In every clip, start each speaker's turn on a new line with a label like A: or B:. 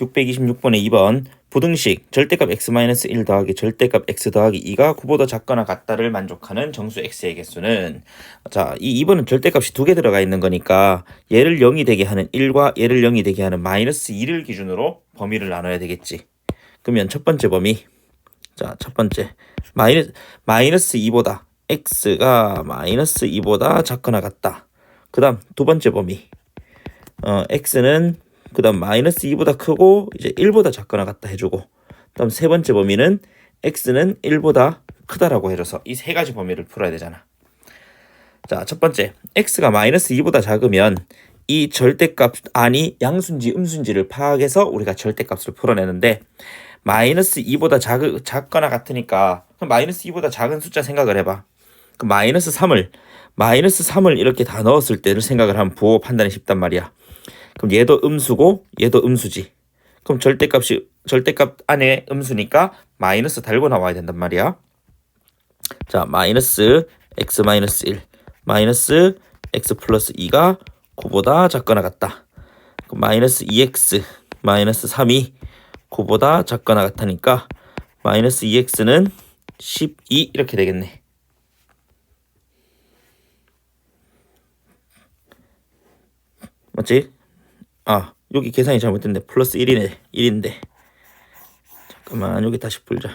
A: 626번의 2번 부등식 절대값 x-1 더하기 절대값 x 더하기 2가 9보다 작거나 같다를 만족하는 정수 x의 개수는 자, 이 2번은 절대값이 두 개 들어가 있는 거니까 얘를 0이 되게 하는 1과 얘를 0이 되게 하는 마이너스 2를 기준으로 범위를 나눠야 되겠지. 그러면 첫 번째 범위 자, 첫 번째 마이너스 마이너스 2보다 x가 마이너스 2보다 작거나 같다. 그 다음 두 번째 범위 어, x는 그 다음 마이너스 2보다 크고 이제 1보다 작거나 같다 해주고 그 다음 세 번째 범위는 x는 1보다 크다라고 해줘서 이 세 가지 범위를 풀어야 되잖아. 자, 첫 번째 x가 마이너스 2보다 작으면 이 절대값 안이 양수인지 음수인지를 파악해서 우리가 절대값을 풀어내는데 마이너스 2보다 작, 작거나 같으니까 그럼 마이너스 2보다 작은 숫자 생각을 해봐. 그 마이너스 3을 마이너스 3을 이렇게 다 넣었을 때를 생각을 하면 부호 판단이 쉽단 말이야. 그럼 얘도 음수고 얘도 음수지. 그럼 절대값이 절대값 안에 음수니까 마이너스 달고 나와야 된단 말이야. 자, 마이너스 x 마이너스 1 마이너스 x 플러스 2가 9보다 작거나 같다. 마이너스 2x 마이너스 3이 9보다 작거나 같으니까 마이너스 2x는 12 이렇게 되겠네. 맞지? 아 여기 계산이 잘못됐네. 플러스 1이네. 1인데. 잠깐만 여기 다시 풀자.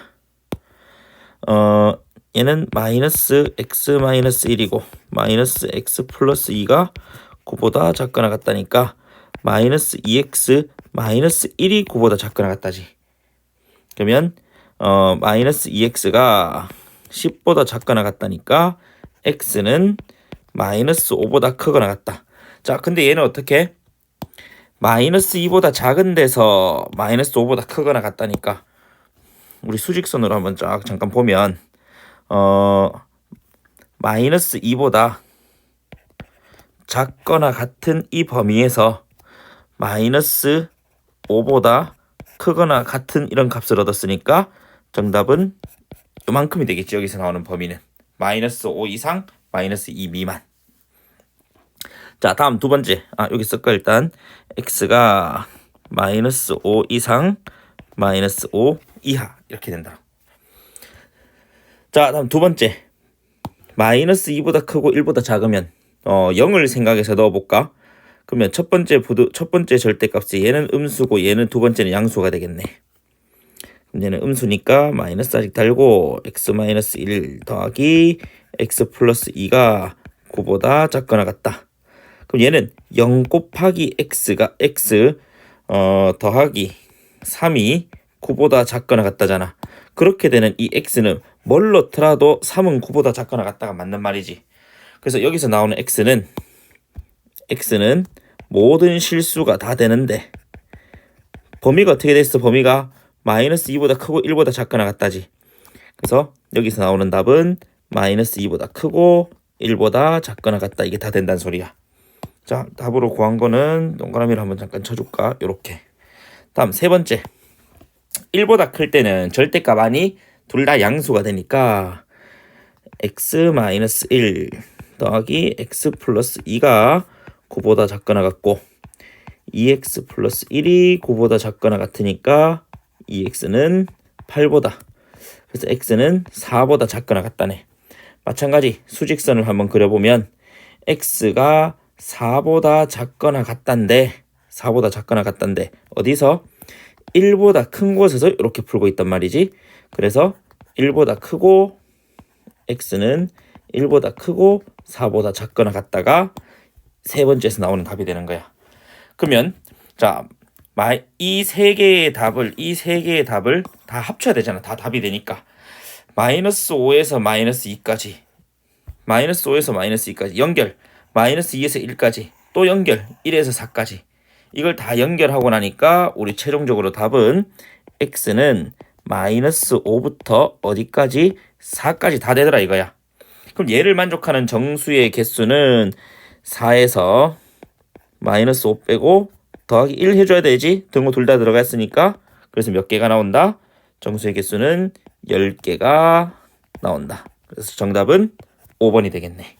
A: 어 얘는 마이너스 x 마이너스 1이고 마이너스 x 플러스 2가 9보다 작거나 같다니까 마이너스 2x 마이너스 1이 9보다 작거나 같다지. 그러면 어 마이너스 2x가 10보다 작거나 같다니까 x는 마이너스 5보다 크거나 같다. 자 근데 얘는 어떻게 마이너스 2보다 작은 데서 마이너스 5보다 크거나 같다니까. 우리 수직선으로 한번 쫙 잠깐 보면 어 마이너스 2보다 작거나 같은 이 범위에서 마이너스 5보다 크거나 같은 이런 값을 얻었으니까 정답은 요만큼이 되겠지 여기서 나오는 범위는. 마이너스 5 이상 마이너스 2 미만 자 다음 두 번째. 아 여기 쓸까 일단? x가 마이너스 5 이상 마이너스 5 이하. 이렇게 된다. 자 다음 두 번째. 마이너스 2보다 크고 1보다 작으면 어 0을 생각해서 넣어볼까? 그러면 첫 번째 부두 첫 번째 절대값이 얘는 음수고 얘는 두 번째는 양수가 되겠네. 그럼 얘는 음수니까 마이너스 아직 달고 x 마이너스 1 더하기 x 플러스 2가 9보다 작거나 같다 그럼 얘는 0 곱하기 x가 x 어 더하기 3이 9보다 작거나 같다잖아. 그렇게 되는 이 x는 뭘 넣더라도 3은 9보다 작거나 같다가 맞는 말이지. 그래서 여기서 나오는 x는 x는 모든 실수가 다 되는데 범위가 어떻게 됐어? 범위가 마이너스 2보다 크고 1보다 작거나 같다지. 그래서 여기서 나오는 답은 마이너스 2보다 크고 1보다 작거나 같다. 이게 다 된다는 소리야. 자, 답으로 구한 거는 동그라미를 한번 잠깐 쳐줄까? 요렇게. 다음 세 번째. 1보다 클 때는 절대값 아니 둘 다 양수가 되니까 x-1 더하기 x 플러스 2가 9보다 작거나 같고 2x 플러스 1이 9보다 작거나 같으니까 2x는 8보다 그래서 x는 4보다 작거나 같다네. 마찬가지 수직선을 한번 그려보면 x가 4보다 작거나 같단데 4보다 작거나 같단데 어디서 1보다 큰 곳에서 이렇게 풀고 있단 말이지. 그래서 1보다 크고 x는 1보다 크고 4보다 작거나 같다가 세 번째에서 나오는 답이 되는 거야. 그러면 자, 이 세 개의 답을 이 세 개의 답을 다 합쳐야 되잖아. 다 답이 되니까. 마이너스 5에서 마이너스 2까지 마이너스 5에서 마이너스 2까지 연결 마이너스 2에서 1까지 또 연결 1에서 4까지 이걸 다 연결하고 나니까 우리 최종적으로 답은 x는 마이너스 5부터 어디까지 4까지 다 되더라 이거야. 그럼 얘를 만족하는 정수의 개수는 4에서 마이너스 5 빼고 더하기 1 해줘야 되지. 등호 둘 다 들어갔으니까. 그래서 몇 개가 나온다? 정수의 개수는 10개가 나온다. 그래서 정답은 5번이 되겠네.